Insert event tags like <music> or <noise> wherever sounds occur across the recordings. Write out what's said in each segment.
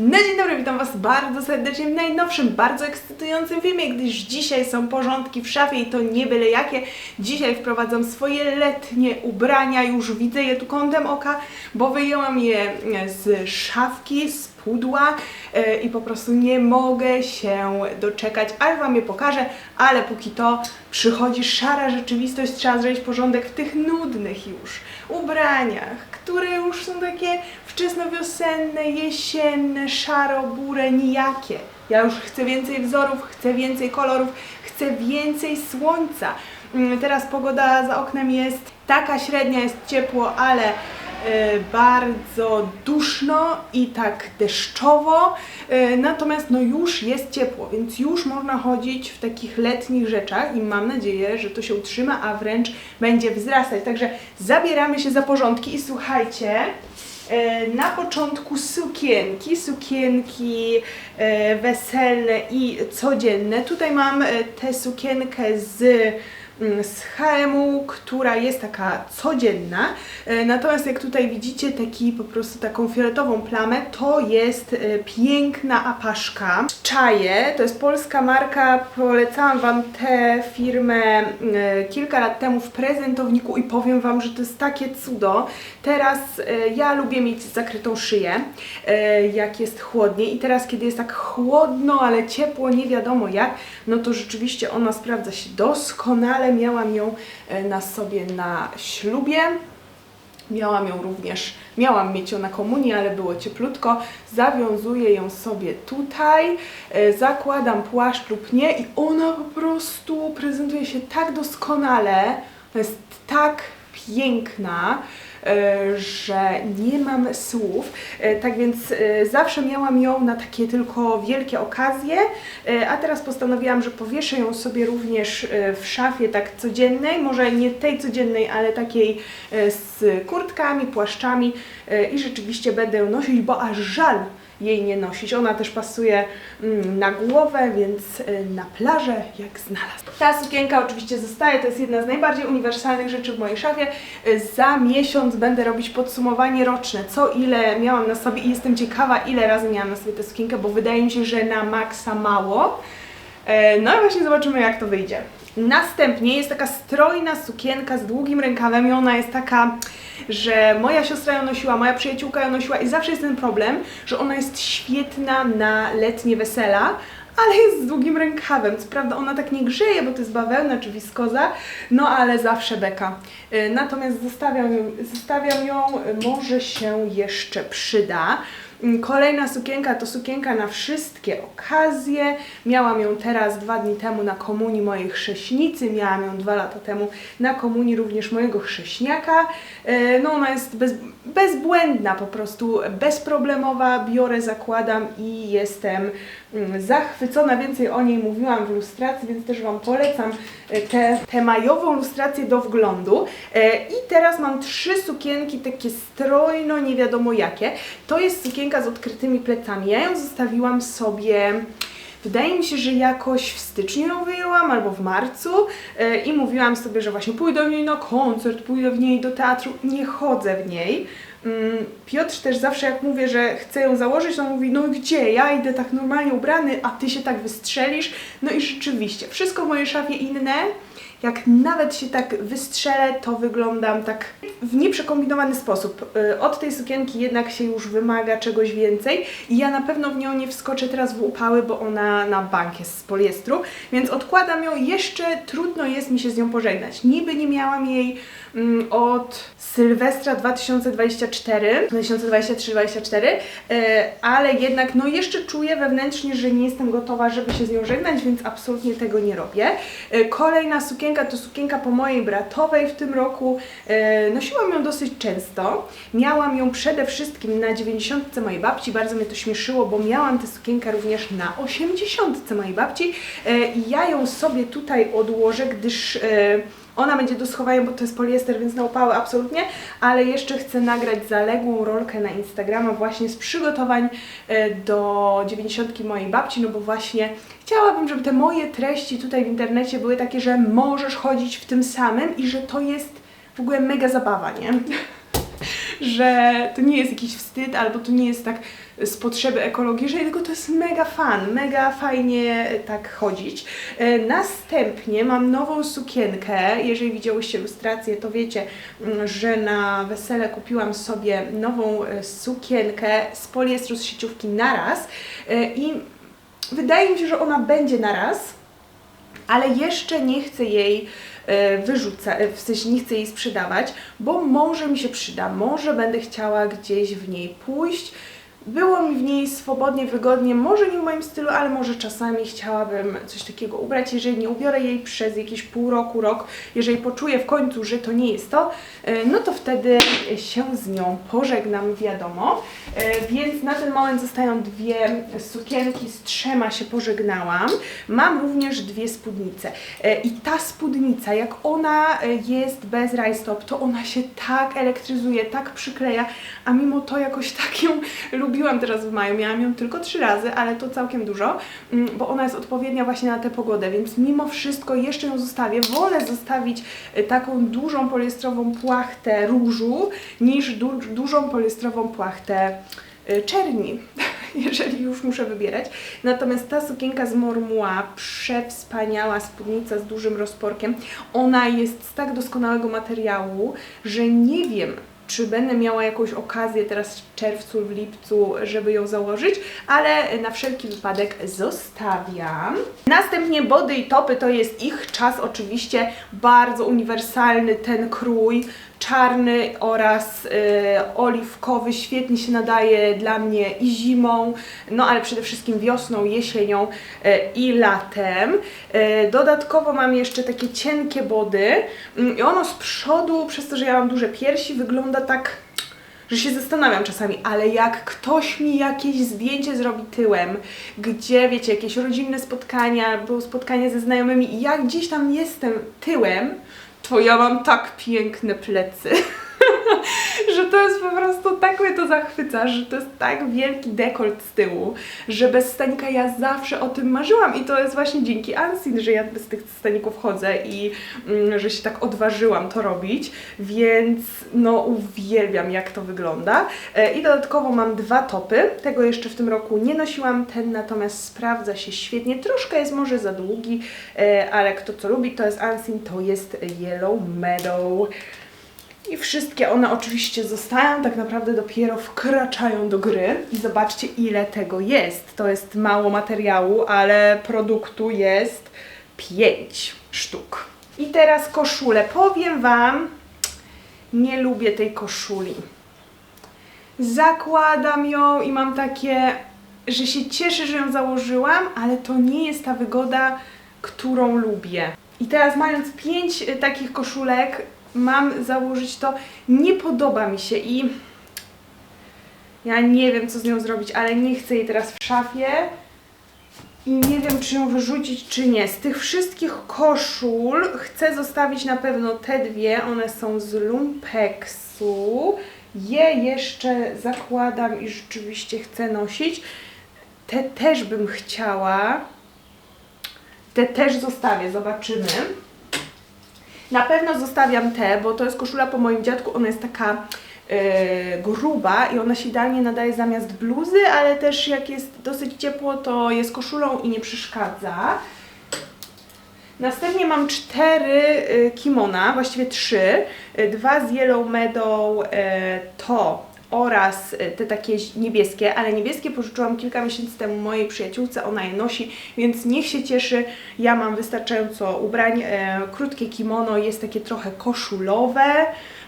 No dzień dobry, witam Was bardzo serdecznie w najnowszym, bardzo ekscytującym filmie, gdyż dzisiaj są porządki w szafie i to nie byle jakie. Dzisiaj wprowadzam swoje letnie ubrania, już widzę je tu kątem oka, bo wyjęłam je z szafki, z pudła e, i po prostu nie mogę się doczekać, aż Wam je pokażę, ale póki to przychodzi szara rzeczywistość, trzeba zrobić porządek w tych nudnych już ubraniach, które już są takie wczesnowiosenne, jesienne, szaro-bure, nijakie. Ja już chcę więcej wzorów, chcę więcej kolorów, chcę więcej słońca. Mm, Teraz pogoda za oknem jest taka średnia, jest ciepło, ale bardzo duszno i tak deszczowo, e, natomiast no już jest ciepło, więc już można chodzić w takich letnich rzeczach i mam nadzieję, że to się utrzyma, a wręcz będzie wzrastać. Także zabieramy się za porządki i słuchajcie, e, na początku sukienki, sukienki weselne i codzienne. Tutaj mam tę sukienkę z z HM-u, która jest taka codzienna. E, Natomiast jak tutaj widzicie taki po prostu taką fioletową plamę, to jest e, piękna apaszka. Czaje, to jest polska marka, polecałam Wam tę firmę e, kilka lat temu w prezentowniku i powiem Wam, że to jest takie cudo. Teraz ja lubię mieć zakrytą szyję, jak jest chłodniej i teraz kiedy jest tak chłodno, ale ciepło, nie wiadomo jak, no to rzeczywiście ona sprawdza się doskonale. Miałam ją e, na sobie na ślubie. Miałam ją również, miałam mieć ją na komunii, ale było cieplutko. Zawiązuję ją sobie tutaj, e, zakładam płaszcz lub nie i ona po prostu prezentuje się tak doskonale. Ona jest tak piękna, że nie mam słów. E, Tak więc e, zawsze miałam ją na takie tylko wielkie okazje, e, a teraz postanowiłam, że powieszę ją sobie również e, w szafie tak codziennej, może nie tej codziennej, ale takiej e, z kurtkami, płaszczami e, i rzeczywiście będę ją nosić, bo aż żal jej nie nosić. Ona też pasuje mm, na głowę, więc e, na plażę jak znalazł. Ta sukienka oczywiście zostaje, to jest jedna z najbardziej uniwersalnych rzeczy w mojej szafie. E, Za miesiąc będę robić podsumowanie roczne, co ile miałam na sobie i jestem ciekawa, ile razy miałam na sobie tę sukienkę, bo wydaje mi się, że na maksa mało. No i właśnie zobaczymy, jak to wyjdzie. Następnie jest taka strojna sukienka z długim rękawem i ona jest taka, że moja siostra ją nosiła, moja przyjaciółka ją nosiła i zawsze jest ten problem, że ona jest świetna na letnie wesela, ale jest z długim rękawem. Co prawda ona tak nie grzeje, bo to jest bawełna czy wiskoza, no ale zawsze beka. Y, Natomiast zostawiam zostawiam ją y, może się jeszcze przyda. Mm, Kolejna sukienka to sukienka na wszystkie okazje. Miałam ją teraz dwa dni temu na komunii mojej chrześnicy, miałam ją dwa lata temu na komunii również mojego chrześniaka. E, No ona jest bez, bezbłędna po prostu, bezproblemowa, biorę, zakładam i jestem zachwycona. Więcej o niej mówiłam w ilustracji, więc też Wam polecam e, tę tę majową ilustrację do wglądu. E, I teraz mam trzy sukienki takie strojno, nie wiadomo jakie. To jest sukienka z odkrytymi plecami. Ja ją zostawiłam sobie Wydaje mi się, że jakoś w styczniu ją wyjęłam albo w marcu e, i mówiłam sobie, że właśnie pójdę w niej na koncert, pójdę w niej do teatru. Nie chodzę w niej. Mm, Piotr też zawsze jak mówię, że chcę ją założyć, on mówi, no gdzie, ja idę tak normalnie ubrany, a ty się tak wystrzelisz. No i rzeczywiście, wszystko w mojej szafie inne. Jak nawet się tak wystrzelę, to wyglądam tak w nieprzekombinowany sposób. Y, Od tej sukienki jednak się już wymaga czegoś więcej i ja na pewno w nią nie wskoczę teraz w upały, bo ona na bank jest z poliestru, więc odkładam ją. Jeszcze trudno jest mi się z nią pożegnać. Niby nie miałam jej od Sylwestra 2024, 2023-2024, e, ale jednak no jeszcze czuję wewnętrznie, że nie jestem gotowa, żeby się z nią żegnać, więc absolutnie tego nie robię. E, Kolejna sukienka to sukienka po mojej bratowej w tym roku. E, Nosiłam ją dosyć często. Miałam ją przede wszystkim na 90 mojej babci, bardzo mnie to śmieszyło, bo miałam tę sukienkę również na 80 mojej babci i ja ją sobie tutaj odłożę, gdyż ona będzie do schowania, bo to jest poliester, więc na upały absolutnie, ale jeszcze chcę nagrać zaległą rolkę na Instagrama właśnie z przygotowań e, do 90 mojej babci, no bo właśnie chciałabym, żeby te moje treści tutaj w internecie były takie, że możesz chodzić w tym samym i że to jest w ogóle mega zabawa, nie? <laughs> że to nie jest jakiś wstyd, albo to nie jest tak z potrzeby ekologicznej, tylko to jest mega fan, mega fajnie tak chodzić. E, Następnie mam nową sukienkę. Jeżeli widziałyście ilustrację, to wiecie, mm, że na wesele kupiłam sobie nową e, sukienkę z poliestru z sieciówki naraz E, i wydaje mi się, że ona będzie naraz, ale jeszcze nie chcę jej e, wyrzucać, w sensie nie chcę jej sprzedawać, bo może mi się przyda, może będę chciała gdzieś w niej pójść. Było mi w niej swobodnie, wygodnie, może nie w moim stylu, ale może czasami chciałabym coś takiego ubrać. Jeżeli nie ubiorę jej przez jakieś pół roku, rok, jeżeli poczuję w końcu, że to nie jest to, e, no to wtedy się z nią pożegnam, wiadomo. E, Więc na ten moment zostają dwie sukienki, z trzema się pożegnałam. Mam również dwie spódnice. E, I ta spódnica, jak ona jest bez rajstop, to ona się tak elektryzuje, tak przykleja, a mimo to jakoś tak ją lubiłam teraz w maju. Miałam ją tylko trzy razy, ale to całkiem dużo, mm, bo ona jest odpowiednia właśnie na tę pogodę, więc mimo wszystko jeszcze ją zostawię. Wolę zostawić e, taką dużą poliestrową płachtę różu niż du dużą poliestrową płachtę y, czerni, <laughs> jeżeli już muszę wybierać. Natomiast ta sukienka z Mormua, przewspaniała spódnica z dużym rozporkiem, ona jest z tak doskonałego materiału, że nie wiem, czy będę miała jakąś okazję teraz w czerwcu, w lipcu, żeby ją założyć, ale na wszelki wypadek zostawiam. Następnie body i topy to jest ich czas oczywiście bardzo uniwersalny ten krój czarny oraz y, oliwkowy świetnie się nadaje dla mnie i zimą, no ale przede wszystkim wiosną, jesienią y, i latem. Y, dodatkowo mam jeszcze takie cienkie body mm, i ono z przodu, przez to, że ja mam duże piersi, wygląda tak że się zastanawiam czasami, ale jak ktoś mi jakieś zdjęcie zrobi tyłem, gdzie wiecie, jakieś rodzinne spotkania, było spotkanie ze znajomymi i ja gdzieś tam jestem tyłem, to ja mam tak piękne plecy. <laughs> <laughs> że to jest po prostu tak mnie to zachwyca, że to jest tak wielki dekolt z tyłu, że bez stanika ja zawsze o tym marzyłam. I to jest właśnie dzięki Ansin, że ja bez tych staników chodzę i mm, że się tak odważyłam to robić, więc no uwielbiam jak to wygląda. E, I dodatkowo mam dwa topy, tego jeszcze w tym roku nie nosiłam, ten natomiast sprawdza się świetnie, troszkę jest może za długi, e, ale kto co lubi to jest Ansin, to jest Yellow Meadow. I wszystkie one oczywiście zostają, tak naprawdę dopiero wkraczają do gry. I zobaczcie, ile tego jest. To jest mało materiału, ale produktu jest 5 sztuk. I teraz koszulę. Powiem Wam, nie lubię tej koszuli. Zakładam ją i mam takie, że się cieszę, że ją założyłam, ale to nie jest ta wygoda, którą lubię. I teraz mając pięć y, takich koszulek, mam założyć to, nie podoba mi się i ja nie wiem co z nią zrobić, ale nie chcę jej teraz w szafie i nie wiem czy ją wyrzucić czy nie. Z tych wszystkich koszul chcę zostawić na pewno te dwie, one są z Lumpeksu. Je jeszcze zakładam i rzeczywiście chcę nosić. Te też bym chciała. Te też zostawię, zobaczymy. Na pewno zostawiam te, bo to jest koszula po moim dziadku, ona jest taka e, gruba i ona się idealnie nadaje zamiast bluzy, ale też jak jest dosyć ciepło, to jest koszulą i nie przeszkadza. Następnie mam cztery e, kimona, właściwie trzy. E, Dwa z Yellow Meadow to oraz e, te takie niebieskie, ale niebieskie pożyczyłam kilka miesięcy temu mojej przyjaciółce, ona je nosi, więc niech się cieszy. Ja mam wystarczająco ubrań. E, krótkie kimono jest takie trochę koszulowe.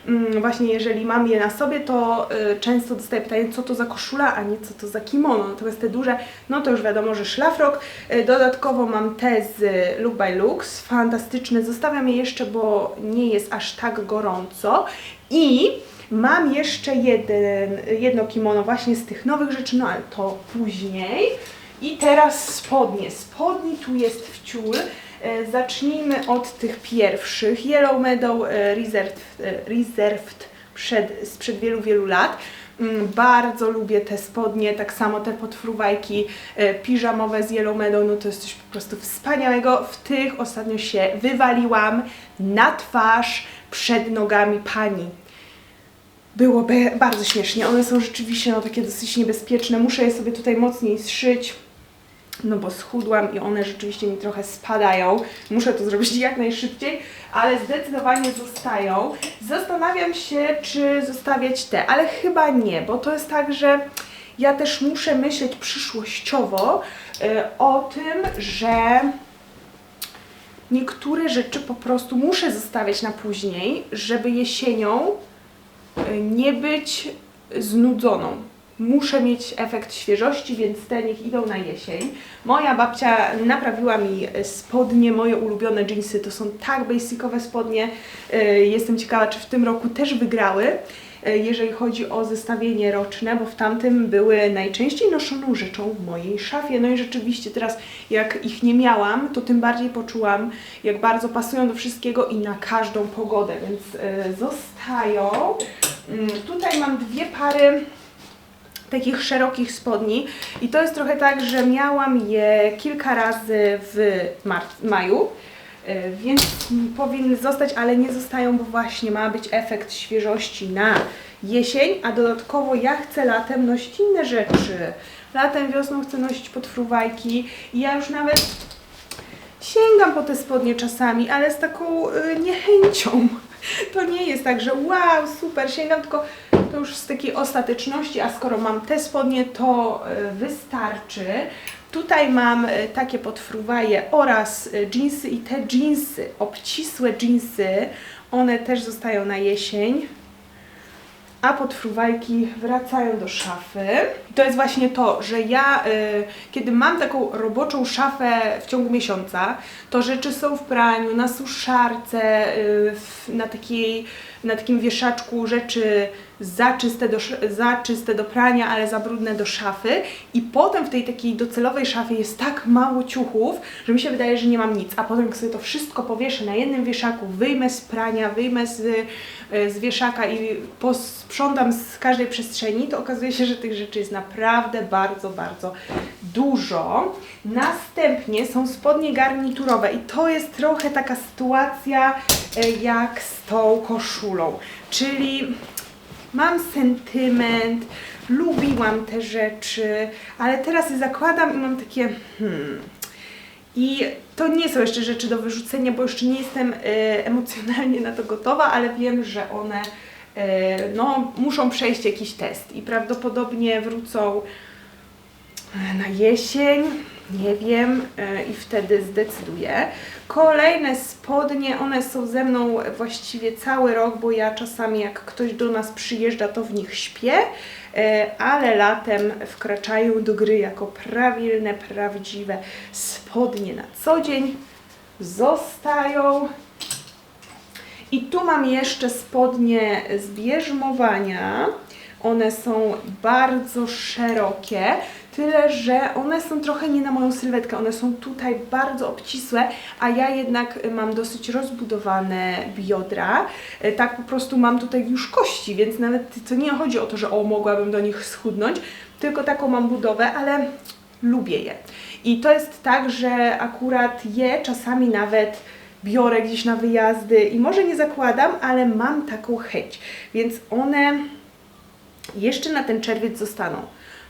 Mm, Właśnie jeżeli mam je na sobie, to e, często dostaję pytanie, co to za koszula, a nie co to za kimono. Natomiast te duże, no to już wiadomo, że szlafrok. E, Dodatkowo mam te z Look by Lux, fantastyczne. Zostawiam je jeszcze, bo nie jest aż tak gorąco. I Mam jeszcze jeden, jedno kimono właśnie z tych nowych rzeczy, no ale to później. I teraz spodnie. Spodni tu jest wciół. E, Zacznijmy od tych pierwszych. Yellow Meadow e, Reserved, e, Reserved przed, sprzed wielu, wielu lat. Mm, Bardzo lubię te spodnie, tak samo te podfruwajki piżamowe z Yellow Meadow, no to jest coś po prostu wspaniałego. W tych ostatnio się wywaliłam na twarz przed nogami pani. Byłoby bardzo śmiesznie. One są rzeczywiście no, takie dosyć niebezpieczne. Muszę je sobie tutaj mocniej zszyć, no bo schudłam i one rzeczywiście mi trochę spadają. Muszę to zrobić jak najszybciej, ale zdecydowanie zostają. Zastanawiam się, czy zostawiać te, ale chyba nie, bo to jest tak, że ja też muszę myśleć przyszłościowo y, o tym, że niektóre rzeczy po prostu muszę zostawiać na później, żeby jesienią nie być znudzoną. Muszę mieć efekt świeżości, więc te niech idą na jesień. Moja babcia naprawiła mi spodnie, moje ulubione jeansy. To są tak basicowe spodnie. Y, Jestem ciekawa, czy w tym roku też wygrały, y, jeżeli chodzi o zestawienie roczne, bo w tamtym były najczęściej noszoną rzeczą w mojej szafie. No i rzeczywiście teraz, jak ich nie miałam, to tym bardziej poczułam, jak bardzo pasują do wszystkiego i na każdą pogodę, więc y, zostają. Mm, Tutaj mam dwie pary takich szerokich spodni i to jest trochę tak, że miałam je kilka razy w maju, więc powinny zostać, ale nie zostają, bo właśnie ma być efekt świeżości na jesień, a dodatkowo ja chcę latem nosić inne rzeczy. Latem, wiosną chcę nosić podfruwajki i ja już nawet sięgam po te spodnie czasami, ale z taką y, niechęcią. <laughs> To nie jest tak, że wow, super, sięgam, tylko to już z takiej ostateczności, a skoro mam te spodnie, to y, wystarczy. Tutaj mam y, takie podfruwaje oraz y, jeansy i te jeansy, obcisłe jeansy, one też zostają na jesień a podfruwajki wracają do szafy. I to jest właśnie to, że ja, y, kiedy mam taką roboczą szafę w ciągu miesiąca, to rzeczy są w praniu, na suszarce, y, w, na, takiej, na takim wieszaczku rzeczy za czyste, do, za czyste do prania, ale za brudne do szafy. I potem w tej takiej docelowej szafie jest tak mało ciuchów, że mi się wydaje, że nie mam nic. A potem jak sobie to wszystko powieszę na jednym wieszaku, wyjmę z prania, wyjmę z, y, z wieszaka i posprzątam z każdej przestrzeni, to okazuje się, że tych rzeczy jest naprawdę bardzo, bardzo dużo. Następnie są spodnie garniturowe i to jest trochę taka sytuacja e, jak z tą koszulą, czyli mam sentyment, lubiłam te rzeczy, ale teraz je zakładam i mam takie hmm. I to nie są jeszcze rzeczy do wyrzucenia, bo jeszcze nie jestem e, emocjonalnie na to gotowa, ale wiem, że one e, no, muszą przejść jakiś test i prawdopodobnie wrócą na jesień, nie wiem, e, i wtedy zdecyduję. Kolejne spodnie, one są ze mną właściwie cały rok, bo ja czasami jak ktoś do nas przyjeżdża, to w nich śpię, e, ale latem wkraczają do gry jako prawilne, prawdziwe spodnie na co dzień. Zostają. I tu mam jeszcze spodnie z bierzmowania. One są bardzo szerokie, tyle że one są trochę nie na moją sylwetkę. One są tutaj bardzo obcisłe, a ja jednak mam dosyć rozbudowane biodra. E, Tak po prostu mam tutaj już kości, więc nawet to nie chodzi o to, że o, mogłabym do nich schudnąć, tylko taką mam budowę, ale lubię je. I to jest tak, że akurat je czasami nawet biorę gdzieś na wyjazdy i może nie zakładam, ale mam taką chęć. Więc one jeszcze na ten czerwiec zostaną.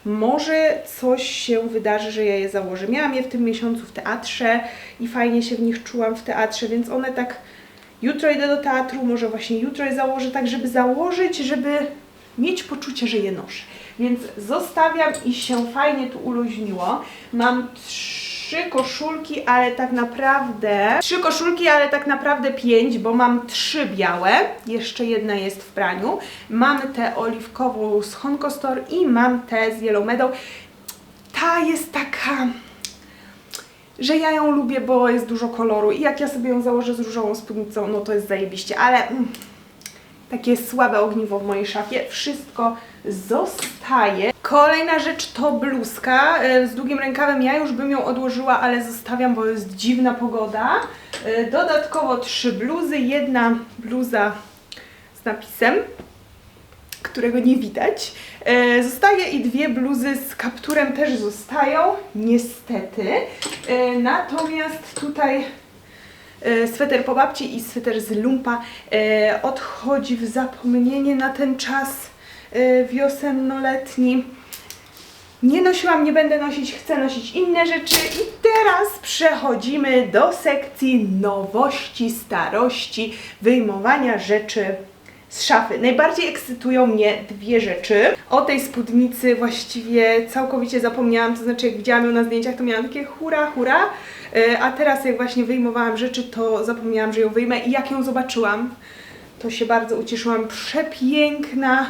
Może coś się wydarzy, że ja je założę. Miałam je w tym miesiącu w teatrze i fajnie się w nich czułam w teatrze, więc one tak jutro idę do teatru, może właśnie jutro je założę, tak żeby założyć, żeby mieć poczucie, że je noszę. Więc zostawiam i się fajnie tu uluźniło. Mam trzy koszulki, ale tak naprawdę... Trzy koszulki, ale tak naprawdę pięć, bo mam trzy białe. Jeszcze jedna jest w praniu. Mam tę oliwkową z Honko Store i mam tę z Yellow Meadow. Ta jest taka że ja ją lubię, bo jest dużo koloru i jak ja sobie ją założę z różową spódnicą, no to jest zajebiście, ale mm, takie słabe ogniwo w mojej szafie. Wszystko zostaje. Kolejna rzecz to bluzka e, z długim rękawem. Ja już bym ją odłożyła, ale zostawiam, bo jest dziwna pogoda. E, Dodatkowo trzy bluzy. Jedna bluza z napisem, którego nie widać. E, Zostaje i dwie bluzy z kapturem też zostają, niestety. Natomiast tutaj sweter po babci i sweter z lumpa e, odchodzi w zapomnienie na ten czas e, wiosenno-letni. Nie nosiłam, nie będę nosić, chcę nosić inne rzeczy i teraz przechodzimy do sekcji nowości, starości, wyjmowania rzeczy z szafy. Najbardziej ekscytują mnie dwie rzeczy. O tej spódnicy właściwie całkowicie zapomniałam, to znaczy jak widziałam ją na zdjęciach, to miałam takie hura, hura, E, a teraz jak właśnie wyjmowałam rzeczy, to zapomniałam, że ją wyjmę i jak ją zobaczyłam, to się bardzo ucieszyłam. Przepiękna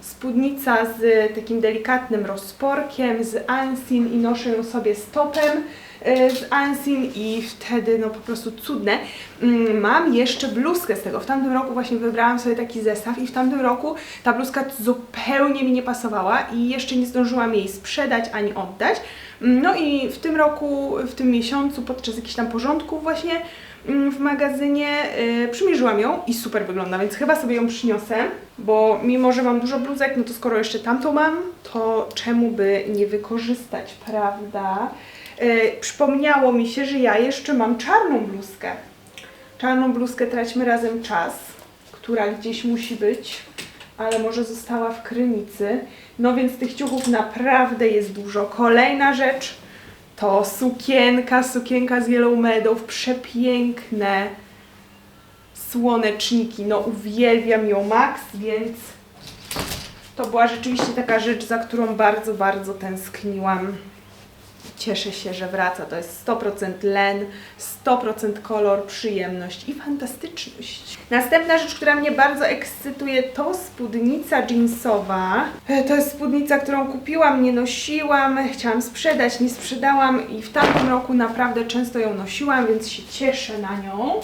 spódnica z takim delikatnym rozporkiem, z Ansin i noszę ją sobie stopem e, z Ansin i wtedy no po prostu cudne. Mm, Mam jeszcze bluzkę z tego. W tamtym roku właśnie wybrałam sobie taki zestaw i w tamtym roku ta bluzka zupełnie mi nie pasowała i jeszcze nie zdążyłam jej sprzedać ani oddać. Mm, No i w tym roku, w tym miesiącu, podczas jakichś tam porządków właśnie mm, w magazynie y, przymierzyłam ją i super wygląda, więc chyba sobie ją przyniosę, bo mimo, że mam dużo bluzek, no to skoro jeszcze tamtą mam, to czemu by nie wykorzystać, prawda? Y, przypomniało mi się, że ja jeszcze mam czarną bluzkę. Czarną bluzkę traćmy razem czas, która gdzieś musi być, ale może została w krynicy. No więc tych ciuchów naprawdę jest dużo. Kolejna rzecz to sukienka, sukienka z Yellow Meadow, przepiękne słoneczniki. No uwielbiam ją max, więc to była rzeczywiście taka rzecz, za którą bardzo, bardzo tęskniłam. Cieszę się, że wraca. To jest 100% len, 100% kolor, przyjemność i fantastyczność. Następna rzecz, która mnie bardzo ekscytuje, to spódnica jeansowa. E, To jest spódnica, którą kupiłam, nie nosiłam, chciałam sprzedać, nie sprzedałam i w tamtym roku naprawdę często ją nosiłam, więc się cieszę na nią.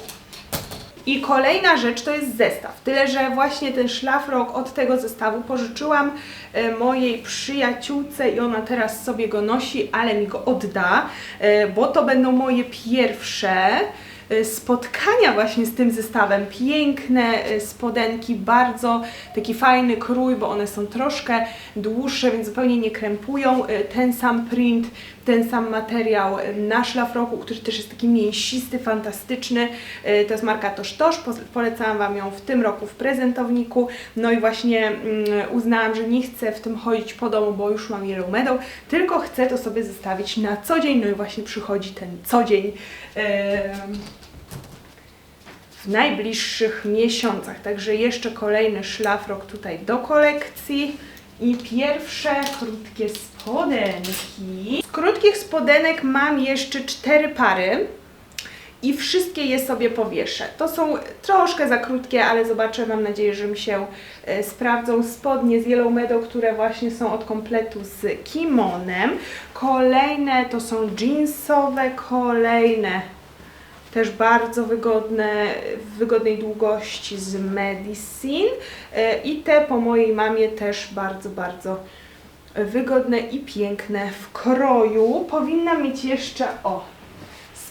I kolejna rzecz to jest zestaw. Tyle, że właśnie ten szlafrok od tego zestawu pożyczyłam mojej przyjaciółce i ona teraz sobie go nosi, ale mi go odda, e, bo to będą moje pierwsze e, spotkania właśnie z tym zestawem. Piękne e, spodenki, bardzo taki fajny krój, bo one są troszkę dłuższe, więc zupełnie nie krępują. E, Ten sam print, ten sam materiał na szlafroku, który też jest taki mięsisty, fantastyczny. To jest marka Toż Toż, Po- polecałam Wam ją w tym roku w prezentowniku. No i właśnie mm, uznałam, że nie chcę w tym chodzić po domu, bo już mam Yellow Meadow, tylko chcę to sobie zostawić na co dzień. No i właśnie przychodzi ten co dzień. W najbliższych miesiącach. Także jeszcze kolejny szlafrok tutaj do kolekcji. I pierwsze krótkie spodenki. Z krótkich spodenek mam jeszcze cztery pary. I wszystkie je sobie powieszę. To są troszkę za krótkie, ale zobaczę, mam nadzieję, że mi się e, sprawdzą spodnie z Yellow Meadow, które właśnie są od kompletu z kimonem. Kolejne to są jeansowe, kolejne też bardzo wygodne, w wygodnej długości z Medicine E, i te po mojej mamie też bardzo, bardzo wygodne i piękne w kroju. Powinna mieć jeszcze, o,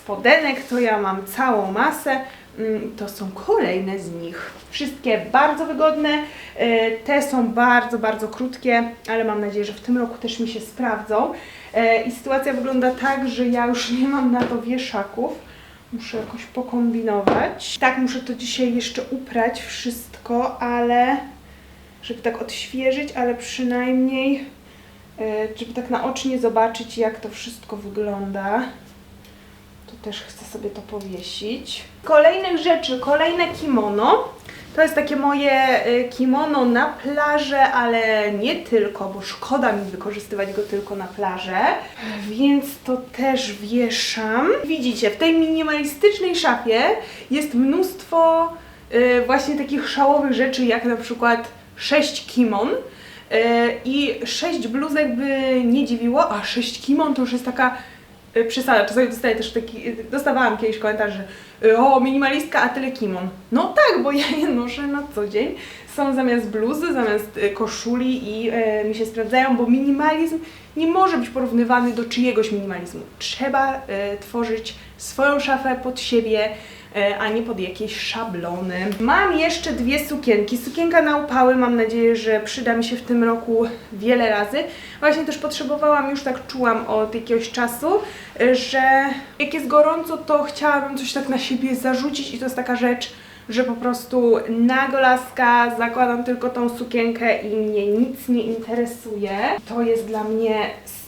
spodenek, to ja mam całą masę. Mm, To są kolejne z nich. Wszystkie bardzo wygodne. E, Te są bardzo, bardzo krótkie, ale mam nadzieję, że w tym roku też mi się sprawdzą. E, I sytuacja wygląda tak, że ja już nie mam na to wieszaków. Muszę jakoś pokombinować. Tak, muszę to dzisiaj jeszcze uprać wszystko, ale żeby tak odświeżyć, ale przynajmniej e, żeby tak naocznie zobaczyć, jak to wszystko wygląda. To też chcę sobie to powiesić. Kolejnych rzeczy, kolejne kimono. To jest takie moje y, kimono na plażę, ale nie tylko, bo szkoda mi wykorzystywać go tylko na plażę, więc to też wieszam. Widzicie, w tej minimalistycznej szafie jest mnóstwo y, właśnie takich szałowych rzeczy, jak na przykład 6 kimon. y, I 6 bluzek by nie dziwiło, a 6 kimon to już jest taka y, przesada. Czasami dostaję też taki, y, dostawałam kiedyś komentarz, że y, o, minimalistka, a tyle kimon. No tak, bo ja je noszę na co dzień. Są zamiast bluzy, zamiast koszuli i y, mi się sprawdzają, bo minimalizm nie może być porównywany do czyjegoś minimalizmu. Trzeba y, tworzyć swoją szafę pod siebie, e, a nie pod jakieś szablony. Mam jeszcze dwie sukienki. Sukienka na upały, mam nadzieję, że przyda mi się w tym roku wiele razy. Właśnie też potrzebowałam, już tak czułam od jakiegoś czasu, że jak jest gorąco, to chciałabym coś tak na siebie zarzucić i to jest taka rzecz, że po prostu nago laska, zakładam tylko tą sukienkę i mnie nic nie interesuje. To jest dla mnie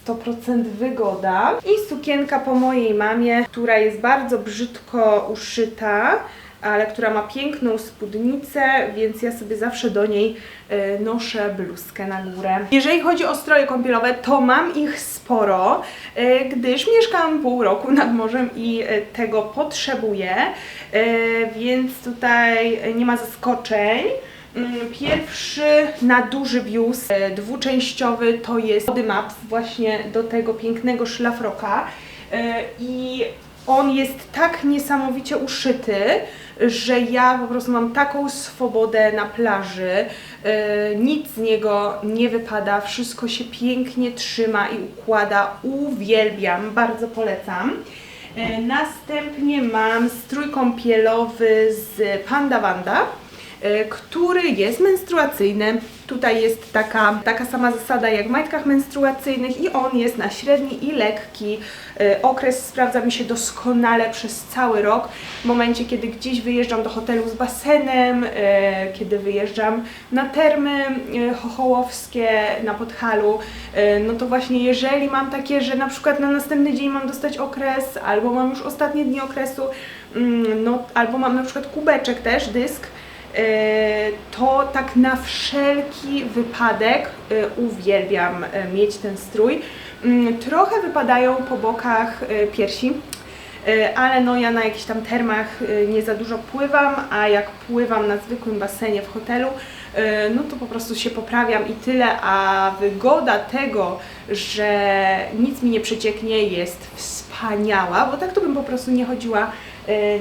100% wygoda. I sukienka po mojej mamie, która jest bardzo brzydko uszyta, ale która ma piękną spódnicę, więc ja sobie zawsze do niej e, noszę bluzkę na górę. Jeżeli chodzi o stroje kąpielowe, to mam ich sporo, e, gdyż mieszkam pół roku nad morzem i e, tego potrzebuję, więc tutaj nie ma zaskoczeń. Mm, Pierwszy na duży biust, e, dwuczęściowy, to jest Body Maps właśnie do tego pięknego szlafroka. E, i on jest tak niesamowicie uszyty, że ja po prostu mam taką swobodę na plaży, e, nic z niego nie wypada, wszystko się pięknie trzyma i układa, uwielbiam, bardzo polecam. Następnie mam strój kąpielowy z Panda Wanda który jest menstruacyjny. Tutaj jest taka, taka sama zasada jak w majtkach menstruacyjnych i on jest na średni i lekki. E, Okres sprawdza mi się doskonale przez cały rok. W momencie, kiedy gdzieś wyjeżdżam do hotelu z basenem, e, kiedy wyjeżdżam na termy e, chochołowskie na Podhalu, e, no to właśnie jeżeli mam takie, że na przykład na następny dzień mam dostać okres, albo mam już ostatnie dni okresu, mm, no, albo mam na przykład kubeczek też, dysk, E, to tak na wszelki wypadek e, uwielbiam e, mieć ten strój. Mm, Trochę wypadają po bokach e, piersi, e, ale no ja na jakichś tam termach e, nie za dużo pływam, a jak pływam na zwykłym basenie w hotelu, e, no to po prostu się poprawiam i tyle, a wygoda tego, że nic mi nie przecieknie jest wspaniała, bo tak to bym po prostu nie chodziła e,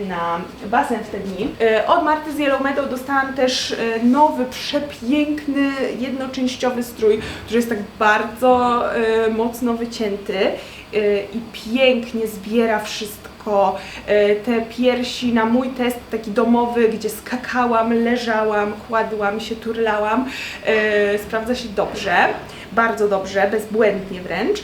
na basen w te dni. E, Od Marty z Yellow Meadow dostałam też e, nowy, przepiękny, jednoczęściowy strój, który jest tak bardzo mocno wycięty i pięknie zbiera wszystko. Te piersi na mój test taki domowy, gdzie skakałam, leżałam, kładłam się, turlałam, sprawdza się dobrze, bardzo dobrze, bezbłędnie wręcz.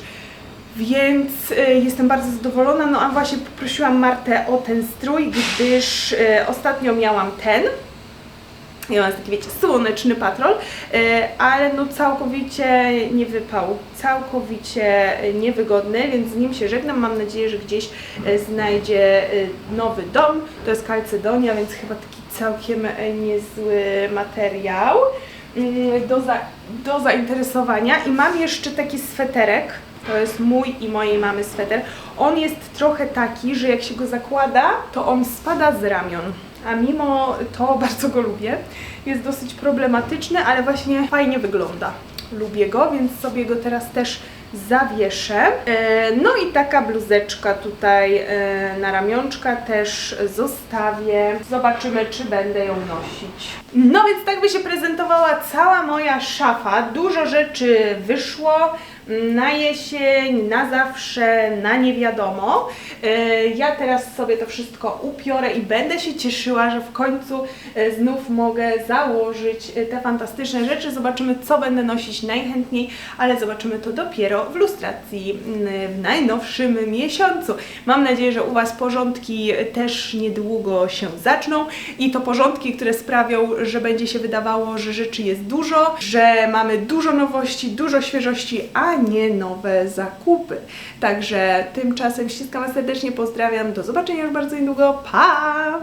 Więc y, jestem bardzo zadowolona. No a właśnie poprosiłam Martę o ten strój, gdyż y, ostatnio miałam ten. Ja mam taki, wiecie, słoneczny patrol, y, ale no całkowicie nie wypał, całkowicie niewygodny, więc z nim się żegnam. Mam nadzieję, że gdzieś znajdzie nowy dom. To jest kalcedonia, więc chyba taki całkiem niezły materiał mm, do, za, do zainteresowania. I mam jeszcze taki sweterek, to jest mój i mojej mamy sweter. On jest trochę taki, że jak się go zakłada, to on spada z ramion. A mimo to <laughs> bardzo go lubię. Jest dosyć problematyczny, ale właśnie fajnie wygląda. Lubię go, więc sobie go teraz też zawieszę. E, No i taka bluzeczka tutaj e, na ramionczka też zostawię. Zobaczymy, czy będę ją nosić. No więc tak by się prezentowała cała moja szafa. Dużo rzeczy wyszło na jesień, na zawsze, na nie wiadomo. E, Ja teraz sobie to wszystko upiorę i będę się cieszyła, że w końcu e, znów mogę założyć e, te fantastyczne rzeczy. Zobaczymy, co będę nosić najchętniej, ale zobaczymy to dopiero w lustracji mm, w najnowszym miesiącu. Mam nadzieję, że u Was porządki też niedługo się zaczną i to porządki, które sprawią, że będzie się wydawało, że rzeczy jest dużo, że mamy dużo nowości, dużo świeżości, nie nowe zakupy. Także tymczasem ściskam Was serdecznie, pozdrawiam, do zobaczenia już bardzo niedługo, pa!